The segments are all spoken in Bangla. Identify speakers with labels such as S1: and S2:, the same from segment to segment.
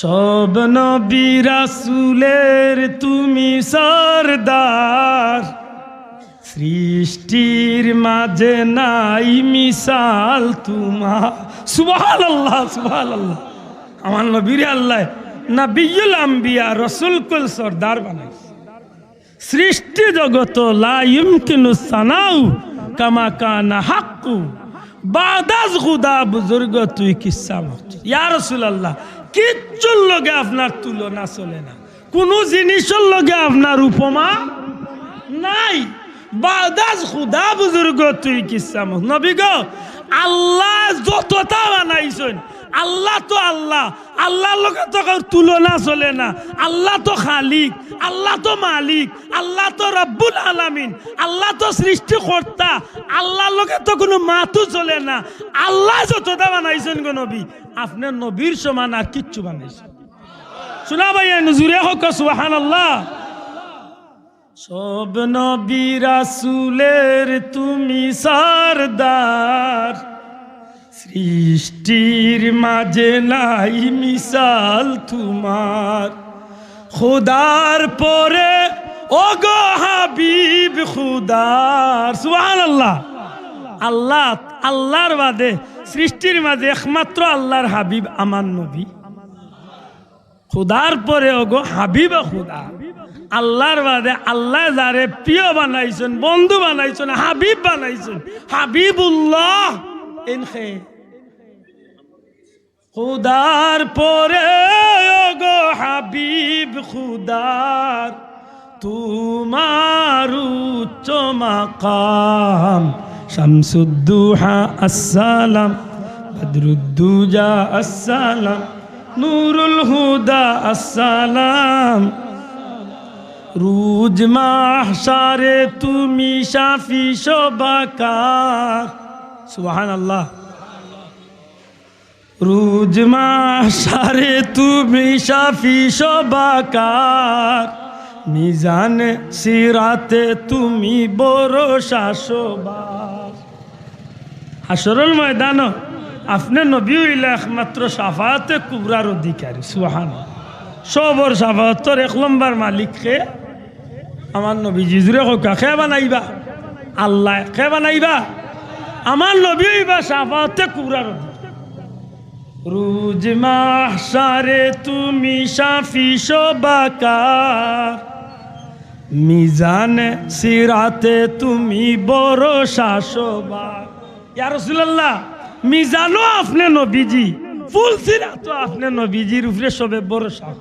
S1: সব নবী রাসুলের তুমি সরদার। সৃষ্টির মাঝে নাই মিসাল তোমার। সুবহান আল্লাহ সুবহান আল্লাহ আমার নবীর আল্লাহ নবিয়ুল আম্বিয়া রসুল কুল সর্দার বানাই সৃষ্টি জগত লা ইমকিনু সানাউ কামা কানা হাক্কু। বাদাজ খুদা বুজুর্গ তুই কিসা মারছ ইয়া রাসূলুল্লাহ কিচ্ছুর লগে আপনার তুলনা চলে না। কোনো জিনিসের লগে আপনার উপমা নাই। বাদাস খুদা বুজুর্গ, তুই কিসা নবী গো, আল্লাহ যতটা বানাইছেন আল্লাহ তো আল্লাহ। আল্লাহর লোকে তো তুলনা চলে না। আল্লাহ তো খালিক, আল্লাহ তো মালিক, আল্লাহ তো রব্বুল আলামিন, আল্লাহ তো সৃষ্টিকর্তা। আল্লাহর লোকে তো কোনো মাতু চলে না। আল্লাহ যতটা বানাইছেন গো নবী, আপনার নবীর সমান আর কিচ্ছু বানাইছেন। শোনা ভাই নজুরে হোক সুহান আল্লাহ সব নবী রাসুলের তুমি সরদার। সৃষ্টির মাঝে নাই মিসাল তোমার। খুদার পরে ও গো হাবিব খুদার। সুবহান আল্লাহ আল্লাহ, আল্লাহর বাদে, সৃষ্টির মাঝে একমাত্র আল্লাহর হাবিব আমার নবী। খুদার পরে, ওগো হাবিব খুদা। আল্লাহর বাদে, আল্লাহ যারে প্রিয় বানাইছেন, বন্ধু বানাইছেন, হাবিব বানাইছেন, হাবিবুল্লাহ। এনখে খুদার পরে গো হাবিব খুদার, তোমার উচ্চ মাকাম, শামসুদ্দুহা আসসালাম, বদরুদ্দুজা আসসালাম, নুরুল হুদা আসসালাম। রুজ মাহশারে তুমি শাফি শোভাকার। সুবহান আল্লাহ রুজ মাহশারে তুমি শাফি শোভাকার মিজানে সিরাতে তুমি বড় শাসবার হাসরুল ময়দান আপনি নবী একমাত্র সাফাতে কুবরার অধিকারী সুহান সবর সাফাতর এক নম্বর মালিক খে আমার নবী জিজুরে হোকা খে বানাইবা? আল্লাহ, খে বানাইবা? আমার নবী হইবা সাফাতে কুবরার অধিকারী। রুজ মাহশারে তুমি শাফি শোবাকার। মিজানে সিরাতে তুমি বড় শাসবার ইয়া রাসূলুল্লাহ মিজানো আপনি নবীজি, ফুল সিরাতো আপনি নবীজির উপরে সবে বড় শাস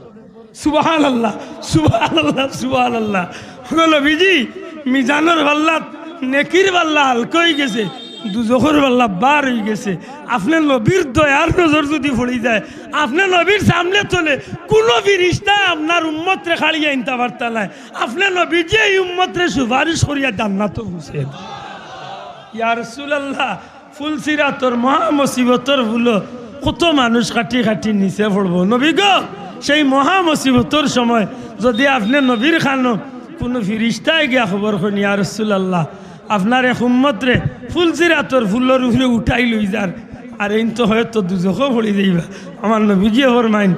S1: সুবহানাল্লাহ সুবহানাল্লাহ সুবহানাল্লাহ। হলো নবীজি, মিজানোর পাল্লাত নেকির পাল্লা হালকা হয়ে গেছে। দুজখর পাল্লা বার হয়ে গেছে। আপনার নবীর দয়ার নজর যদি পড়ি যায়, আপনার নবীর সামনে চলে, কোনো ফিরিস্তা আপনার উম্মতরে খালি আনতে পারতা নাই। আপনার নবী যে এই উম্মতরে সুপারিশ করিয়া জান্নাত হুসেন। ইয়া রাসূলুল্লাহ ফুলসিরা তোর মহা মুসিবতর ভুলো কত মানুষ কাটি কাটি নিচে পড়ব। নবী গো, সেই মহা মুসিবতর সময় যদি আপনি নবীর খানো, কোনো ফিরিস্তায় গিয়া খবর শুনি আর রসুল্লাহ আপনার এক উম্মতরে ফুলসিরা তোর ফুলের উপরে উঠাই লই যার আর এই তো হয়তো দুজকও পড়ে যাইবা আমার নবীজি ফরমাইন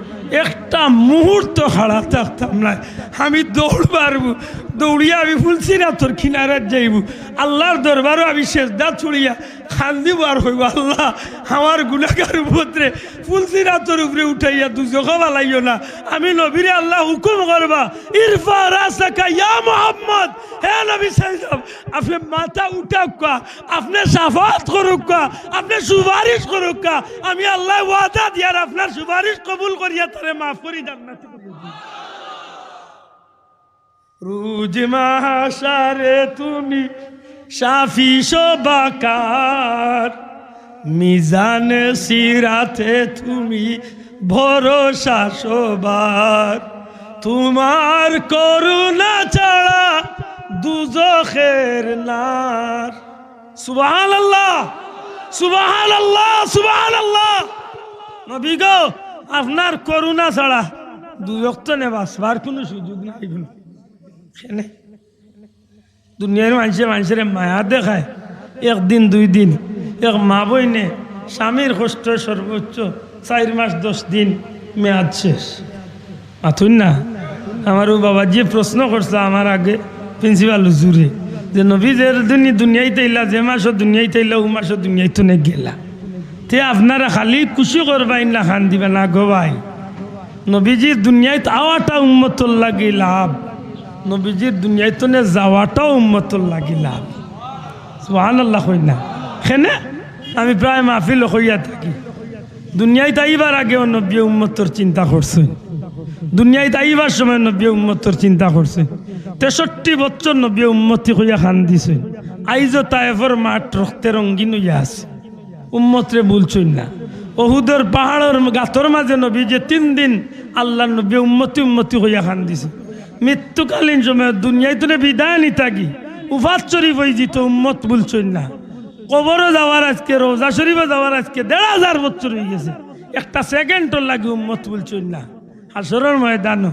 S1: একটা মুহূর্ত খাড়া থাকতাম না। আমি দৌড় পারব দৌড়িয়া আমি ফুলসিরা তোর কিনারাত যাইব। আল্লাহর দরবারও আমি শেষদা ছুড়িয়া খান দিব আর হইব আল্লাহ। আমার গুণাগার উপরে ফুলসিরা তোর উপরে উঠাইয়া দুজক বালাইও না। আমি নবীরে আল্লাহ হুকুম করবা, ইরফা রাসাকা ইয়া মোহাম্মদ হে নবী সাইজাম আপনি মাথা উঠাক আপনি সাফাত করুক আপনি সুপারিশ করুক আমি আল্লাহ ওয়াদা দিয়ার আপনার সুপারিশ কবুল করিয়া তারে মাফ করি, জান্নাতে রুজ মাহাসারে তুমি সাফি শোবাকার মিজান সিরাতে তুমি ভরসা শোবার তোমার করুণা ছাড়া দুজখের নার। সুবহান আল্লাহ সুবহান আল্লাহ সুবহান আল্লাহ নবী গো, আপনার করুণা ছাড়া দুজক তো নেবাসবার কোনো সুযোগ নাই কোনো। কেনে দুনিয়ার মানুষে মানুষের মায়া দেখায়। একদিন, দুই দিন, এক মা বইনে স্বামীর কষ্ট সর্বোচ্চ চার মাস, দশ দিন মেয়াদ শেষ। আথুন না, আমার ও বাবা যে প্রশ্ন করছে আমার আগে প্রিন্সিপাল হুজুরে যে নবীদের দুনি দুনিয়াই ইলা যে মাসও দুনিয়াই ইলা ও মাসও দুনিয়াইতে নে গেলা। তে আপনারা খালি খুশি করবাই না খান দিবে না গো ভাই। নবীজির দুনিয়ায় আওয়াটা উম্মতর লাগি লাভ। নবীজির দুনিয়ায় তো নে যাওয়াটাও উম্মতর লাগি লাভ। সুহান আল্লাহ হই না। হেনে আমি প্রায় মাহফিল হইয়া থাকি। দুনিয়ায় তাইবার আগেও নব্বী উম্মতর চিন্তা করছে। দুনিয়ায় তাইবার সময় নব্বী উম্মতর চিন্তা করছে। তেষট্টি বছর নব্বী উম্মতি হইয়া খান দিছে। আইজো তাইফর মাঠ রক্তে রঙ্গিন হইয়া আছে। উম্মতরে বলছই না। অহুদের পাহাড়ের গাতর মাঝে নবী যে তিন দিন আল্লাহ নবী উম্মতি উম্মতি হইয়া খান দিছে। মৃত্যুকালীন সময় দুনিয়ায় তো বিদায় নি থাকি। উফাত শরীফ হয়ে যেত উম্মত বলছই না। কবরও যাওয়ার আজকে, রোজা শরীফে যাওয়ার আজকে দেড় হাজার বছর হয়ে গেছে। একটা সেকেন্ডর লাগে উম্মত বলছই না। হাসরের ময়দান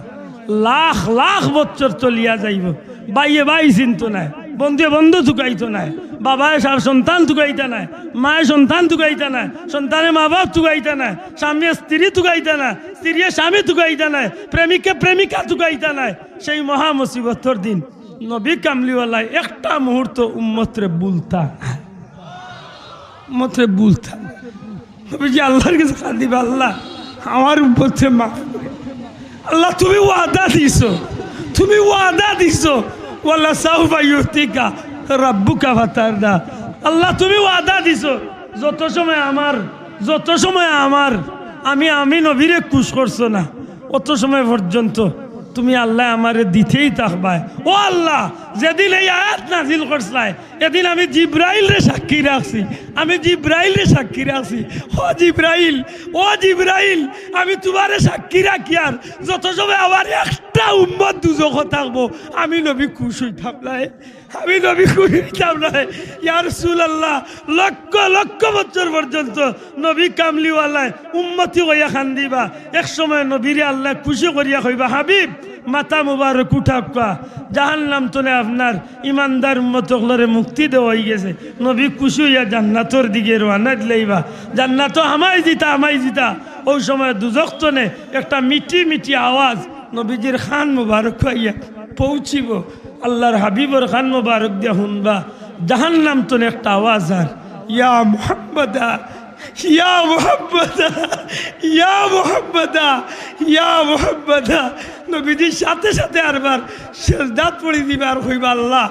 S1: লাখ লাখ বছর চলিয়া যাইব। বাইয়ে বাই চিন্ত নাই। বন্ধুয়ে বন্ধু থুকাইতো নাই। বাবায় সন্তান থুকাইতা নাই। মায়ের সন্তান থুকাইতা নাই। সন্তানের মা বাপ থুকাইতা নাই। স্বামী স্ত্রী থুকাইতা নাই। স্ত্রী স্বামী থুকাইতা নাই। প্রেমিকে প্রেমিকা থুকাইতা নাই। সেই মহা মুসিবতর দিন নবী কামলিওয়ালায় একটা মুহূর্ত উম্মতরে বুলতা। উম্মতরে বুলতা। নবীজি আল্লাহর কাছে কাঁদিবে, আল্লাহ, আমার উপরে মা আল্লাহ, তুমি ওয়াদা দিছো। তুমি ওয়াদা দিছো আল্লাহ, তুমি ওয়াদা দিছো, যত সময় আমার, যত সময় আমার, আমি আমি নবীরে কুশ করছ না, অত সময় পর্যন্ত তুমি আল্লাহ আমারে দিতেই থাকবায়। ও আল্লাহ, যেদিন এই আয়াত নাজিল করছলাই এদিন আমি জিব্রাইল রে সাক্ষী রাখছি। আমি জিব্রাইল রে সাক্ষী রাখছি। ও জিব্রাইল ও জিব্রাইল, আমি তোমারে সাক্ষী রাখি আর যত সময় আমার একটা উম্মত দুজক থাকব, আমি নবী খুশ হইতাম নাই আমি নবী খুশ হইতাম নাই ইয়ার সুল আল্লাহ লক্ষ লক্ষ বছর পর্যন্ত নবী কামলিওয়ালায় উম্মতি হইয়া খান দিবা। এক সময় নবীরে আল্লাহ খুশি করিয়া কইবা, হাবিব মাতা মুবারক উঠাকা জাহান নাম তোলে আপনার ইমানদার উম্মতকলরে মুক্তি দেওয়া হয়ে গেছে। নবী খুশি হইয়া জান্নাতর দিকে রওনা দিলেইবা। জান্নাত আমাই জিতা আমাই জিতা। ওই সময় দুজক তনে একটা মিটি মিটি আওয়াজ নবীজির খান মুবারক হইয়া পৌঁছিব। আল্লাহর হাবিবর খান মুবারক দিয়া শুনবা জাহান নাম তোলে একটা আওয়াজ আর, ইয়া মুহাম্মদা ইয়া মুহাম্মদা ইয়া মুহাম্মদা ইয়া মুহাম্মদা। নবীজির সাথে সাথে আরবার শেষদাত পড়ে দিবে আর হইবা আল্লাহ।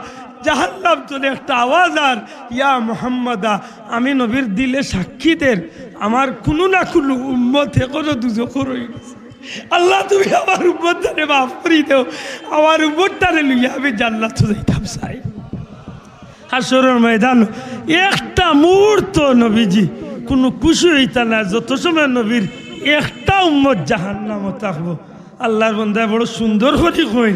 S1: জাহান্নাম তোলে একটা আওয়াজ আর, ইয়া মোহাম্মদা, আমি নবীর দিলে সাক্ষীদের আমার কোনো না কোনো উম্মত এখনও দুজো রয়ে গেছে। আল্লাহ, তুমি আমার উম্মতটারে মাফ করি দেও। আমার উম্মতটারে লইয়া আমি জান্নাত যাইতাম সাই হাসরের ময়দান, একটা মুহূর্ত নবীজি, কোনো খুশি হইতা না। যত সময় নবীর একটা উম্মত জাহান থাকব আল্লাহর বন্ধায় বড় সুন্দর করে কই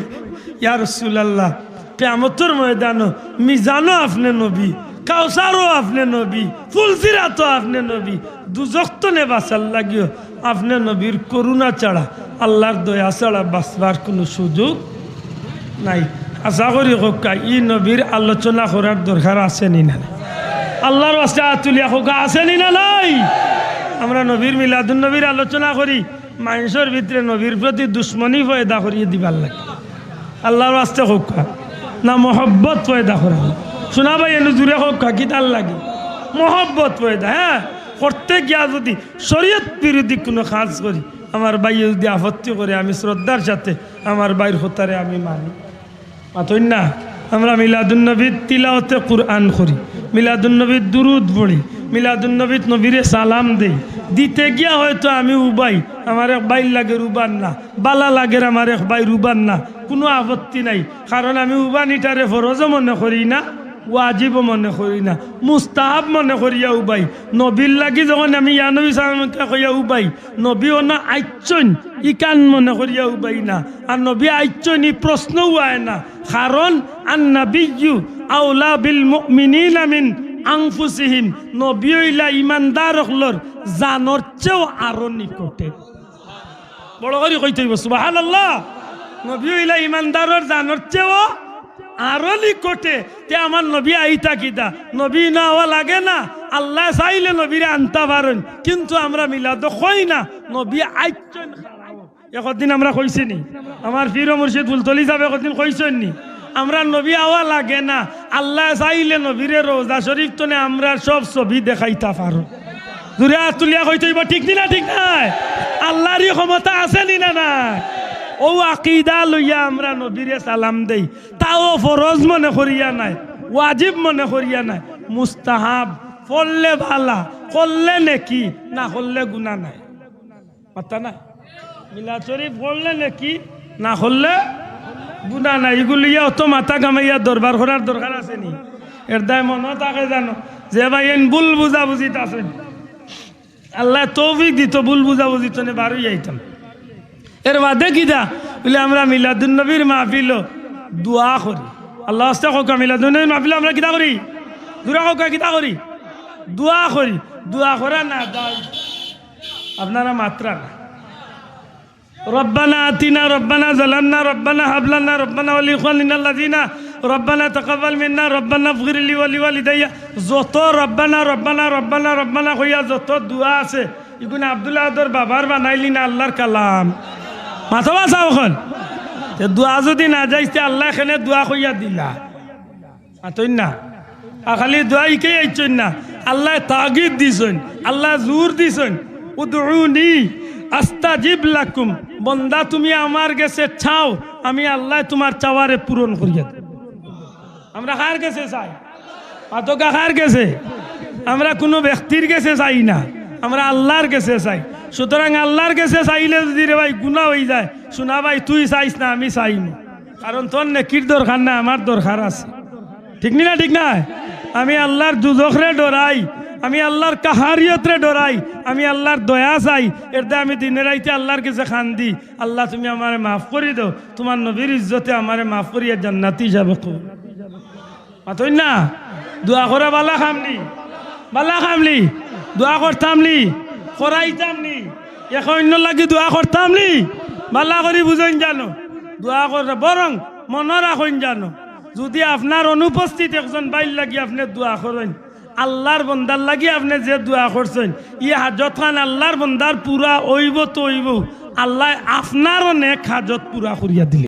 S1: ইয়া রসুল্লাহ কেমতর ময়দান মিজানো আপনি নবী, কাউসারও আপনি নবী ফুলসিরা তো আপনি নবী, দুজক্ত নে বাসার লাগিও আপনি নবীর করুণা ছাড়া, আল্লাহর দয়া ছাড়া বাঁচবার কোনো সুযোগ নাই। আশা করি হোকা, ই নবীর আলোচনা করার দরকার আছে নি। না আল্লাহর আস্তে আতুলিয়া হোকা আছে নি না নাই? আমরা নবীর মিলাদুল নবীর আলোচনা করি। মানুষের ভিতরে নবীর প্রতি দুশ্মনী পয়দা করিয়ে দিবার লাগে। আল্লাহর আস্তে হোকা না মহব্বত পয়দা করা শোনা ভাই, এনে জুড়ে হোকা কি তার লাগে? মহব্বত পয়দা হ্যাঁ? করতে গিয়া যদি শরীয়ত বিরোধী কোনো কাজ করি, আমার বাইয়ে যদি আপত্তি করে, আমি শ্রদ্ধার সাথে আমার বাইর হতারে আমি মানি। মাতই না, আমরা মিলাদুন্নবীর তিলাওতে কুরআন করি মিলাদুন্নবীর দুরুদ পড়ি মিলাদুন্নবীর নবীরে সালাম দেই দিতে গিয়া হয়তো আমি উবাই, আমার এক বাইর লাগে রুবান না। বালা লাগের আমার এক বাই রুবান না। কোনো আপত্তি নাই। কারণ আমি উবানিটারে ফরজও মনে করি না ওয়াজিব মনে করি না। মুস্তাহাব মনে করিয়া উবাই। নবীর লাগি যখন আমি ইয়া নবী সালামকে কইয়া উবাই নবী অনা আইচন ইকান মনে করিয়া উবাই না। আর নবী আইচন ই প্রশ্নও আয় না। কারণ আন নাবিয়্যু আউলা বিল মিন আনফুসিহিম নবী হইলা ইমানদার হলর জানর চেয়েও আরও নিকটে। বড় করে কইতে হইব সুবহানাল্লাহ। নবী হইলা ইমানদারর জানর চেয়েও আরও নিকটে। তে আমার নবী আইতা কিতা নবী না হওয়া লাগে না। আল্লাহ চাইলে নবীরে আনতা পারেন কিন্তু আমরা মিলাদ কই না। নবী আইচন একদিন আমরা কইছি নি আমার ফির মুর্শিদ ফুলতলি যাবে, একদিন কইছেন নি। আমরা নবী আওয়া লাগে না। আল্লাহ চাইলে নবীরে রোজা শরীফ তনে আমরা সব ছবি দেখাইতা পারো। দূরে তুলিয়া হইব, ঠিক নি না, ঠিক নাই? আল্লাহরই ক্ষমতা আছে নি না নাই? ও আকিদা লইয়া আমরা নবীরে সালাম দেই। তাও ফরজ মনে করিয়া নাই, ওয়াজিব মনে করিয়া নাই। মুস্তাহাব পড়লে ভালা, করলে নেকি, না করলে গুণা নাই। মাতা না মিলাদ শরীফ পড়লে নেকি, না করলে গুণা নাই এগুলো অত মাথা কামাইয়া দরবার করার দরকার আছে নি? এর দায় মনে থাকে জানো, যে ভাই এন ভুল বুঝা বুঝিত আছেন আল্লাহ তৌফিক দিত, ভুল বুঝা বুঝিত নে বারোই আইতাম। এর বাদে কিটা বলে আমরা মিলাদুন নবীর মাহফিল দোয়া করি। আল্লাহ আস্তে কোকা মিলাদুন নবীর মাহফিল আমরা কিতা করি? দূরা কোকা কিতা করি? দোয়া করি। দোয়া করা না আপনারা মাত্রা না। ربنا آتنا ربنا ظلمنا ربنا هب لنا ربنا ولإخواننا الذين ربنا تقبل منا ربنا اغفر لي ولوالدي যত রব্বানা রব্বানা রব্বানা রব্বানা কইয়া যত দোয়া আছে ইগুন আব্দুল্লাহ আদর বাবার বানাইলি না আল্লাহর কালাম মাথা বাসা ওখন তে দোয়া যদি না যাইতে আল্লাহ এখানে দোয়া কইয়া দিলা আতইন না আর খালি দোয়া ইকে আইছইন না আল্লাহ তাগিদ দিছইন আল্লাহ জোর দিছইন উদউনি আস্তাজিব লাকুম। বন্দা, তুমি আমার গেছে চাও, আমি আল্লাহ তোমার চাওয়ারে পূরণ করিয়া দেব। আমরা কার গেছে চাই? পাতকা কার গেছে আমরা কোনো ব্যক্তির গেছে চাই না, আমরা আল্লাহর গেছে চাই। সুতরাং আল্লাহর গেছে চাইলে যদি রে ভাই গুণা হয়ে যায়, শোনা ভাই, তুই চাইস না, আমি চাই না। কারণ তোর নেকির দরকার না, আমার দরকার আছে। ঠিক নি ঠিক না আমি আল্লাহর দুজখরে ডরাই আমি আল্লাহর কাহারিয়তরে ডরাই, আমি আল্লাহর দয়া চাই। এরতে আমি দিনে রাইতে আল্লাহর কাছে খান দি আল্লাহ, তুমি আমারে মাফ করে দাও। তোমার নবীর ইজ্জতে আমারে মাফ করিয়া জান্নাতি যাবে মাতই না? দোয়া করে বালা খামলি বালা খামলি। দোয়া করতামলি করাইতামনি। এখন অন্য লাগি দোয়া করতামলি বালা করি বুঝইন জানো। দোয়া করে, বরং মনে রাখুন জানো। যদি আপনার অনুপস্থিত একজন বাইর লাগি আপনি দোয়া করেন। আল্লাহর বন্দার লাগি আপনি যে দোয়া করছেন ই হাজত আল্লাহর বন্দার পুরা ওইব তো আল্লাহ আপনারও নেক হাজত পুরা করিয়া দিলে।